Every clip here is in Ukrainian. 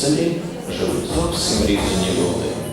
селі живуть зовсім різні люди.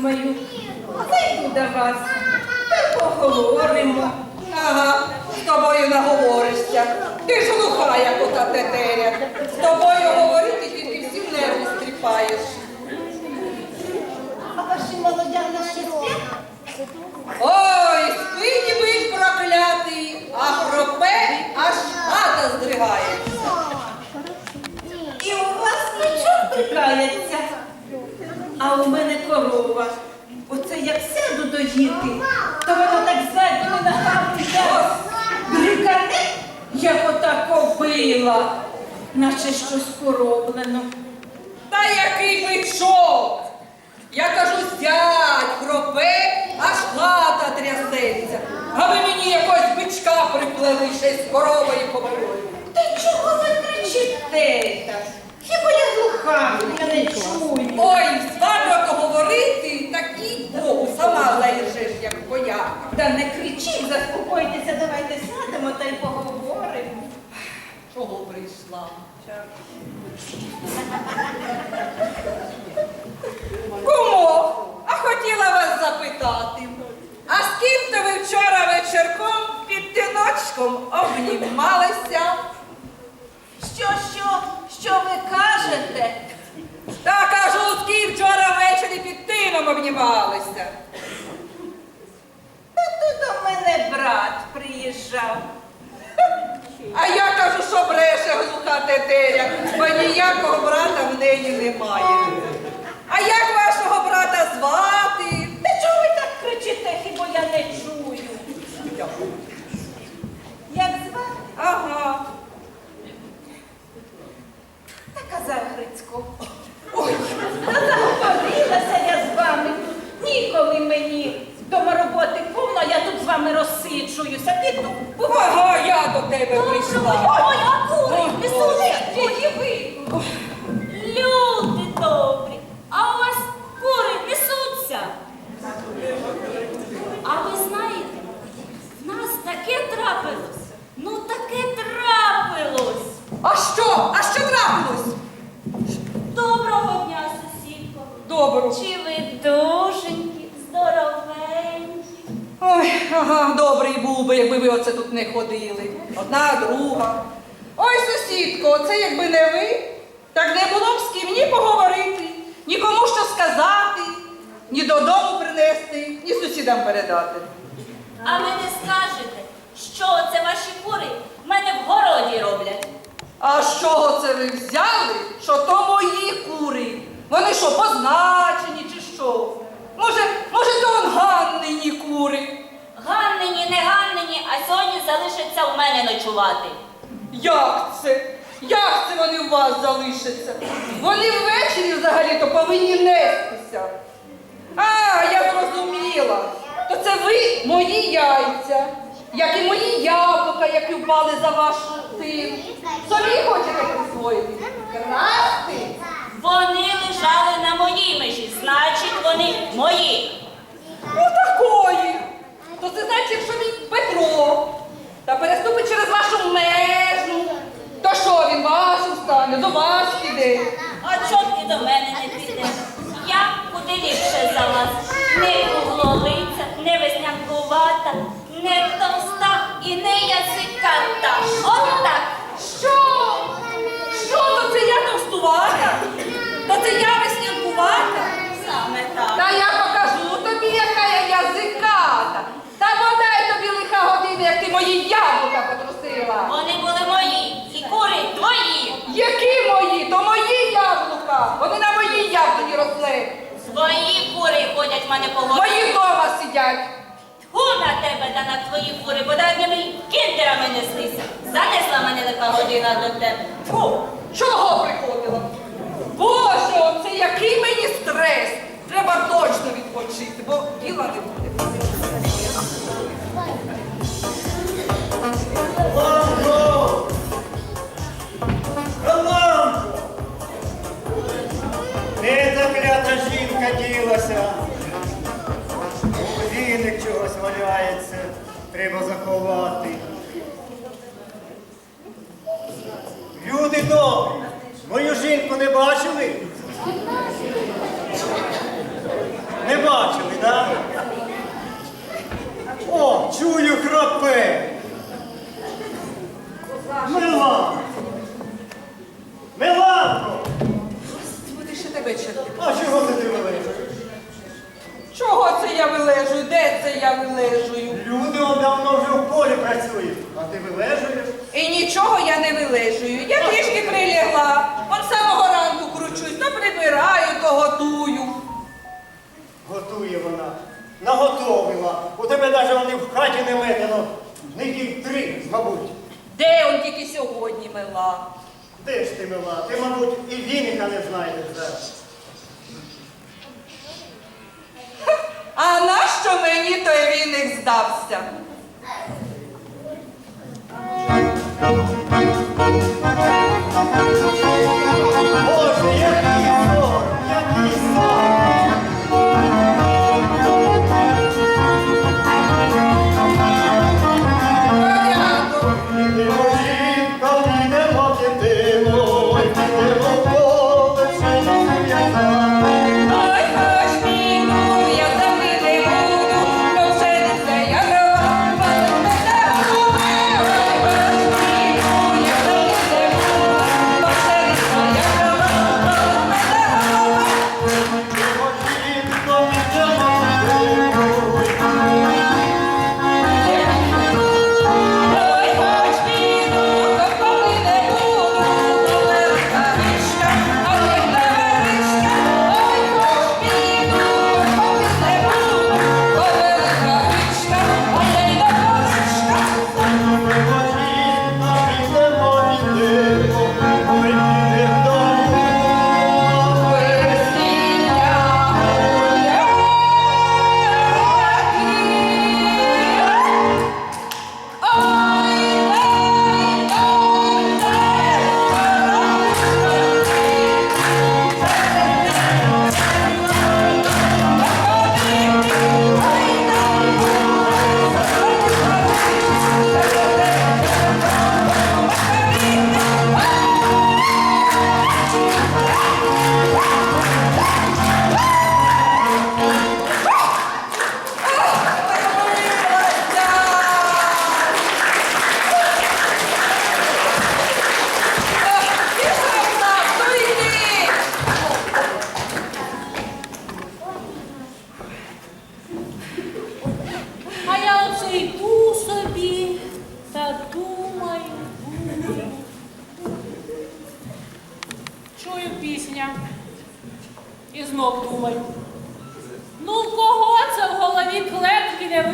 Думаю, зайду до вас, та поговоримо. Ага, з тобою наговоришся. Ти ж глуха, як ота тетеря. З тобою говорити тільки всі нерви стріпаєш. А ваші ще сплять? Ой, спить і бить проклятий, а хропе, аж хата здригається. І у вас бичок прикається, а у мене корова. Оце як сяду доїти, то вона так задніми ногами йде, брикане, як ота кобила, наче щось пороблено. Та який бичок! Я кажу, сядь, хропе, аж хата трясеться. А ви мені якогось бичка приплели ще з коровою кобилою. Та чого ви кричите? Хіба я глуха? Кумо, а хотіла вас запитати, а з ким то ви вчора вечірком під тіночком обнімалися? Що, що, що ви кажете? Та кажу, з ким вчора ввечері під тином обнімалися. Та тут до мене брат приїжджав. А я кажу, що бреше глуха тетеря, бо ніякого брата в неї немає. А як вашого брата звати? Та чого ви так кричите, хіба я не чую? Як звати? Ага. Та казав Грицько. Ой, та заговорилася я з вами. Ніколи мені дома роботи повно, я тут з вами розсиджуюся. Піду. Бувай. Ага, я до тебе прийшла. Ой, а кури, Ой, не Боже. слухайте, ви. Люди добрі, а у вас кури несуться. А ви знаєте, в нас таке трапилось. Ну таке трапилось. А що? А що трапилось? Доброго дня, сусідко. Ви дуженькі, здоровенькі? Ой, ага, добрий був би, якби ви оце тут не ходили. Одна, друга. Ой, сусідко, оце якби не ви, так не було б з ким ні поговорити, нікому що сказати, ні додому принести, ні сусідам передати. А ви не скажете, що це ваші кури в мене в городі роблять? А чого це ви взяли, що то мої кури? Вони що, позначені чи що? Може, може, то он Ганнині кури? Ганнині, не ганнині, а сьогодні залишаться у мене ночувати. Як це? Як це вони у вас залишаться? Вони ввечері взагалі-то повинні нестися. А, я зрозуміла. То це ви мої яйця, як і мої яблука, які впали за ваш тин. Собі хочете присвоїти? Красти? Вони лежали на моїй межі, значить вони мої. До вас піде. А чом ти до мене не підеш? Я куди ліпше за вас. Не круглолиця, не веснянкувата, не товста і не язиката. От так. Що? Що то це я товстувата? То це я веснянкувата? Саме так. Та я покажу тобі, яка я язиката. Та бодай тобі лиха година, як ти мої яблука потрусила. Вони були мої, і кури твої. Які мої? То мої Вони на моїй яблуні росли. Свої кури ходять в мене по городу. Мої вдома сидять. Тьфу на тебе та на твої кури, бодай мені кіндерами неслися. Занесла мене лиха година до тебе. Фу, чого приходила? Боже, оце який мені стрес. Треба точно відпочити, бо діла не буде. Вона. Наготовила. У тебе навіть вони в хаті не метано. Неділь три, мабуть. Де он тільки сьогодні мила? Де ж ти мила? Ти, мабуть, і віника не знайдеш зараз. А нащо мені той віник здався? Боже,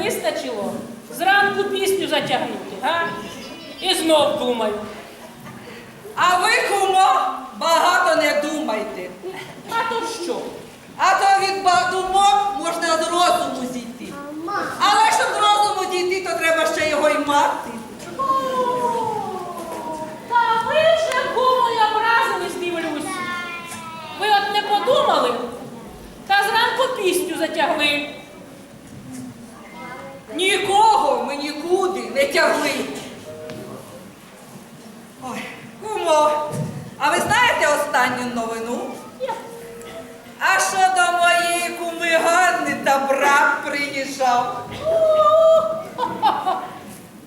вистачило зранку пісню затягнути, га? І знов думаю. А ви, кумо, багато не думайте. А то що? А то від думок можна з розуму зійти. Але щоб з розуму дійти, то треба ще його й мати. О, Та ви вже кому я образились, дивлюсь. Ви от не подумали, та зранку пісню затягли. не тягли. Ой, кумо, а ви знаєте останню новину? А що до моєї куми Ганни та брат приїжджав?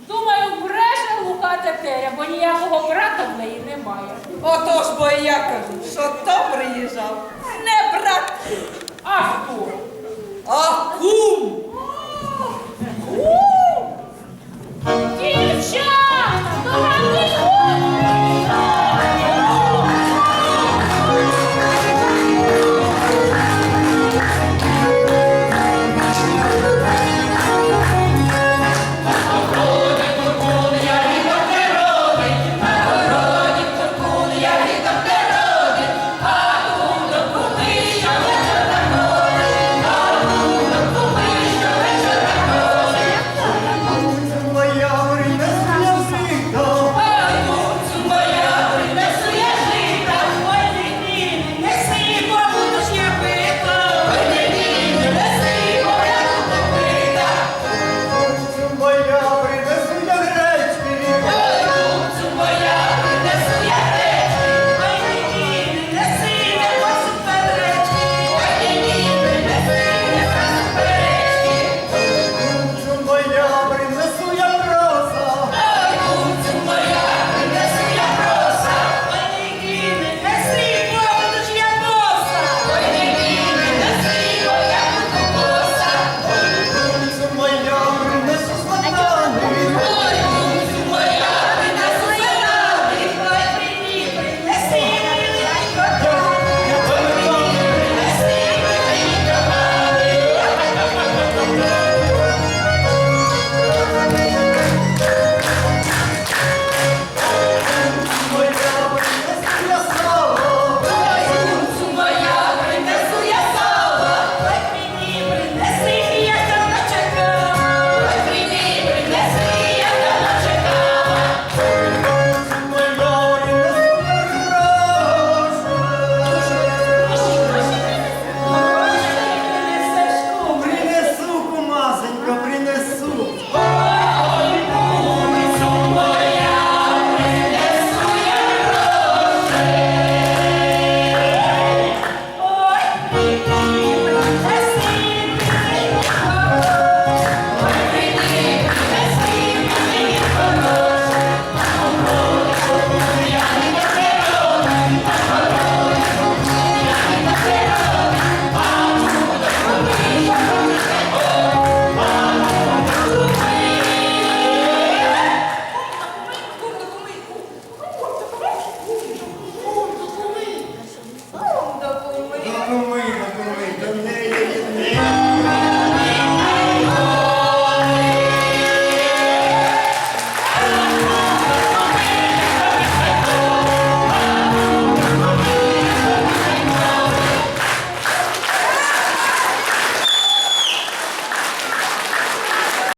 Думаю, бреше лука тетеря, бо ніякого брата в неї немає. Отож, бо і я кажу, що то приїжджав. Не брат, а хто? А кум!